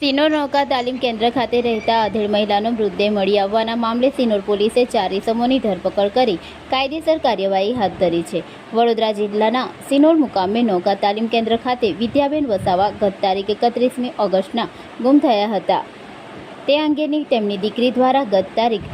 સિનોર નૌકા તાલીમ કેન્દ્ર ખાતે રહેતા અધેડ મહિલાનો મૃતદેહ મળી આવવાના મામલે સિનોર પોલીસે ચાર ઇસમોની ધરપકડ કરી કાયદેસર કાર્યવાહી હાથ ધરી છે. વડોદરા જિલ્લાના સિનોર મુકામે નૌકા તાલીમ કેન્દ્ર ખાતે વિદ્યાબેન વસાવા ગત તારીખ એકત્રીસમી ઓગસ્ટના ગુમ થયા હતા. તે અંગેની તેમની દીકરી દ્વારા ગત તારીખ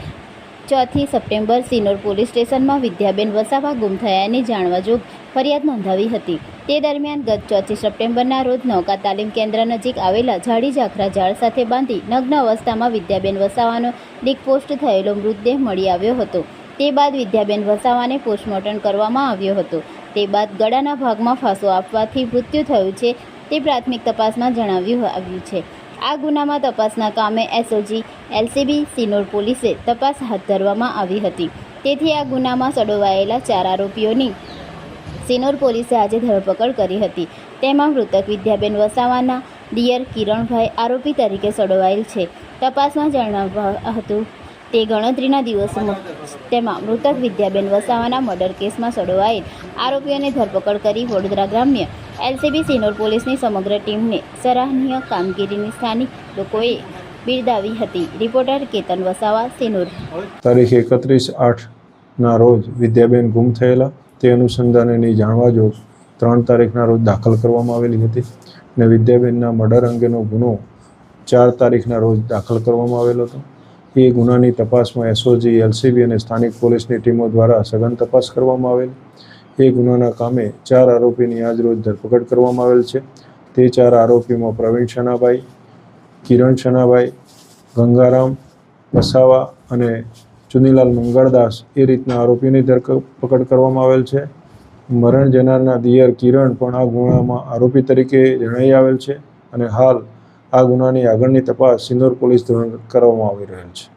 ચોથી સપ્ટેમ્બર સિનોર પોલીસ સ્ટેશનમાં વિદ્યાબેન વસાવા ગુમ થયાની જાણવા જોગ ફરિયાદ નોંધાવી હતી. તે દરમિયાન ગત ચોથી સપ્ટેમ્બરના રોજ નૌકા તાલીમ કેન્દ્ર નજીક આવેલા ઝાડી ઝાખરા ઝાડ સાથે બાંધી નગ્ન અવસ્થામાં વિદ્યાબેન વસાવાનો ડિકપોસ્ટ થયેલો મૃતદેહ મળી આવ્યો હતો. તે બાદ વિદ્યાબેન વસાવાને પોસ્ટમોર્ટમ કરવામાં આવ્યો હતો. તે બાદ ગળાના ભાગમાં ફાંસો આપવાથી મૃત્યુ થયું છે તે પ્રાથમિક તપાસમાં જણાવ્યું આવ્યું છે. આ ગુનામાં તપાસના કામે એસઓજી એલસીબી સિનોર પોલીસે તપાસ હાથ ધરવામાં આવી હતી. તેથી આ ગુનામાં સડોવાયેલા ચાર આરોપીઓની સિનોર પોલીસે આજે ધરપકડ કરી હતી. તેમાં મૃતક વિદ્યાબેન વસાવાના દિયર કિરણભાઈ આરોપી તરીકે સડોવાયેલ છે. તપાસમાં જણાવ્યું હતું તે ગણતરીના દિવસોમાં તેમાં મૃતક વિદ્યાબેન વસાવાના મર્ડર કેસમાં સડવાયેલ આરોપીઓની ધરપકડ કરી વડોદરા ગ્રામ્ય એલસીબી સિનોર પોલીસની સમગ્ર ટીમને સરાહનીય કામગીરીની સ્થાનિક લોકોએ બિરદાવી હતી. રિપોર્ટર કેતન વસાવા, સિનોર. તારીખ એકત્રીસ આઠના રોજ વિદ્યાબેન ગુમ થયેલા. તે અનુસંધાનેની જાણવા જો ત્રણ તારીખના રોજ દાખલ કરવામાં આવેલી હતી અને વિદ્યાબેનના મર્ડર અંગેનો ગુનો ચાર તારીખના રોજ દાખલ કરવામાં આવેલો હતો. એ ગુનાની તપાસમાં એસઓજી, એલસીબી અને સ્થાનિક પોલીસની ટીમો દ્વારા સઘન તપાસ કરવામાં આવેલ. એ ગુનાના કામે ચાર આરોપીની આજ રોજ ધરપકડ કરવામાં આવેલ છે. તે ચાર આરોપીમાં પ્રવીણ શનાભાઈ કિરણ શનાભાઈ ગંગારામ વસાવા અને ચુનીલાલ મંગળદાસ એ રીતના આરોપીની ધરપકડ કરવામાં આવેલ છે. મરણ જનારના દિયર કિરણ પણ આ ગુનામાં આરોપી તરીકે જણાઈ આવેલ છે અને હાલ આ ગુનાની આગળની તપાસ સિંદોર પોલીસ દ્વારા કરવામાં આવી રહેલ છે.